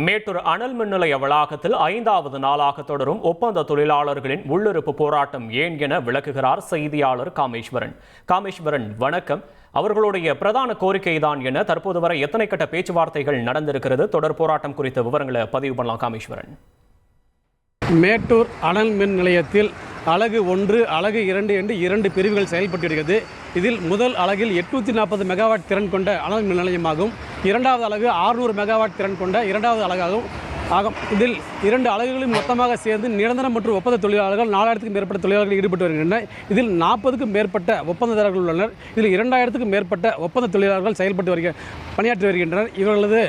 மேட்டூர் அனல் மின் நிலைய வளாகத்தில் ஐந்தாவது நாளாக தொடரும் ஒப்பந்த தொழிலாளர்களின் உள்ளிருப்பு போராட்டம் ஏன் என விளக்குகிறார் செய்தியாளர் காமேஸ்வரன். காமேஸ்வரன் வணக்கம். அவர்களுடைய பிரதான கோரிக்கைதான் என தற்போது வரை எத்தனை கட்ட பேச்சுவார்த்தைகள் நடந்திருக்கிறது? தொடர் போராட்டம் குறித்த விவரங்களை பதிவு பண்ணலாம் காமேஸ்வரன். மேட்டூர் அனல் மின் நிலையத்தில் அலகு ஒன்று அலகு இரண்டு என்று இரண்டு பிரிவுகள் செயல்பட்டு வருகிறது இதில் முதல் அலகில் எட்நூற்றி நாற்பது மெகாவாட் திறன் கொண்ட அனல் மின் நிலையமாகும். இரண்டாவது அலகு 600 மெகாவாட் திறன் கொண்ட இரண்டாவது அலகாகும் ஆகும். இதில் இரண்டு அலகுகளும் மொத்தமாக சேர்ந்து நிரந்தரம் மற்றும் ஒப்பந்த தொழிலாளர்கள் நாலாயிரத்துக்கும் மேற்பட்ட தொழிலாளர்கள் ஈடுபட்டு வருகின்றனர். இதில் நாற்பதுக்கும் மேற்பட்ட ஒப்பந்ததாரர்கள் உள்ளனர். இதில் இரண்டாயிரத்துக்கும் மேற்பட்ட ஒப்பந்த தொழிலாளர்கள் செயல்பட்டு வருகிற பணியாற்றி வருகின்றனர். இவர்களது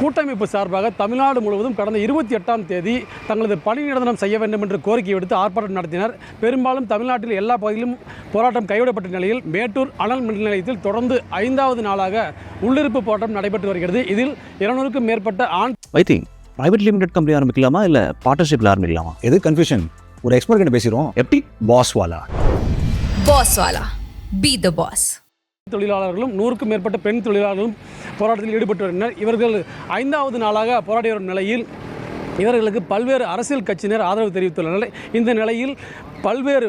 கூட்டமைப்பு சார்பாக தமிழ்நாடு முழுவதும் கடந்த இருபத்தி எட்டாம் தேதி தங்களது பணி நிரந்தரம் செய்ய வேண்டும் என்று கோரிக்கை விடுத்து ஆர்ப்பாட்டம் நடத்தினர். பெரும்பாலும் தமிழ்நாட்டில் எல்லா பகுதியிலும் போராட்டம் கைவிடப்பட்ட நிலையில் மேட்டூர் அனல் மின் நிலையத்தில் தொடர்ந்து ஐந்தாவது நாளாக உள்ளிருப்பு போராட்டம் நடைபெற்று வருகிறது. இதில் இருநூறுக்கும் மேற்பட்ட ஆண் வைத்திங் ப்ரைவேட் லிமிடெட் கம்பெனி ஆரம்பிக்கலாமா இல்லை பார்ட்னர்ஷிப்பில் ஆரம்பிக்கலாமா? எது கன்ஃபியூஷன் ஒரு எக்ஸ்பர்ட் கிட்ட பேசிடுவோம். எப்படி? Boss Wala. Boss Wala. Be the boss. தொழிலாளர்களும் நூறுக்கும் மேற்பட்ட பெண் தொழிலாளர்களும் போராட்டத்தில் ஈடுபட்டு வருகின்றனர். இவர்கள் ஐந்தாவது நாளாக போராடி வரும் நிலையில் இவர்களுக்கு பல்வேறு அரசியல் கட்சியினர் ஆதரவு தெரிவித்துள்ளனர். இந்த நிலையில் பல்வேறு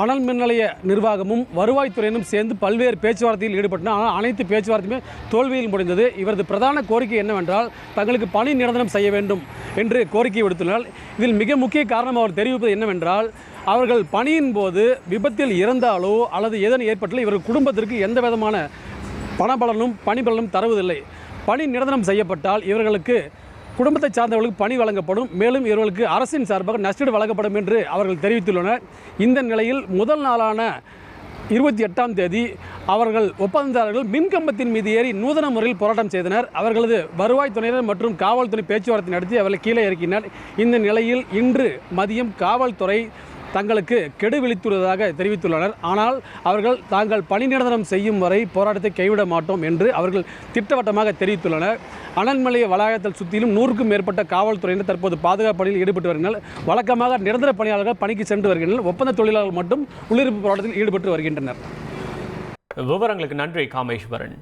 அனல் மின் நிலைய நிர்வாகமும் வருவாய்த்துறையினும் சேர்ந்து பல்வேறு பேச்சுவார்த்தையில் ஈடுபட்டன ஆனால் அனைத்து பேச்சுவார்த்தையுமே தோல்வியில் முடிந்தது. இவரது பிரதான கோரிக்கை என்னவென்றால் தங்களுக்கு பணி நிரந்தரம் செய்ய வேண்டும் என்று கோரிக்கை விடுத்துள்ளார் இதில் மிக முக்கிய காரணம் அவர் தெரிவிப்பது என்னவென்றால் அவர்கள் பணியின் போது விபத்தில் இறந்தாலோ அல்லது ஏதேனும் ஏற்பட்டாலோ இவர்கள் குடும்பத்திற்கு எந்த விதமான பணபலனும் பணிபலனும் தருவதில்லை. பணி நிரந்தரம் செய்யப்பட்டால் இவர்களுக்கு குடும்பத்தை சார்ந்தவர்களுக்கு பணி வழங்கப்படும். மேலும் இவர்களுக்கு அரசின் சார்பாக நஷ்டீடு வழங்கப்படும் என்று அவர்கள் தெரிவித்துள்ளனர். இந்த நிலையில் முதல் நாளான இருபத்தி எட்டாம் தேதி அவர்கள் ஒப்பந்ததாரர்கள் மின்கம்பத்தின் மீது ஏறி நூதன முறையில் போராட்டம் செய்தனர். அவர்களது வருவாய் துறையினர் மற்றும் காவல்துறை பேச்சுவார்த்தை நடத்தி அவர்களை கீழே இறக்கினர். இந்த நிலையில் இன்று மதியம் காவல்துறை தங்களுக்கு கெடு விழித்துள்ளதாக தெரிவித்துள்ளனர். ஆனால் அவர்கள் தாங்கள் பணி நிரந்தரம் செய்யும் வரை போராட்டத்தை கைவிட மாட்டோம் என்று அவர்கள் திட்டவட்டமாக தெரிவித்துள்ளனர். அனல்மலைய வளாகத்தில் சுற்றிலும் நூறுக்கும் மேற்பட்ட காவல்துறையினர் தற்போது பாதுகாப்பு பணியில் ஈடுபட்டு வருகின்றனர். வழக்கமாக நிரந்தர பணியாளர்கள் பணிக்கு சென்று வருகின்றனர். ஒப்பந்த தொழிலாளர்கள் மட்டும் உள்ளிருப்பு போராட்டத்தில் ஈடுபட்டு வருகின்றனர். விவரங்களுக்கு நன்றி காமேஸ்வரன்.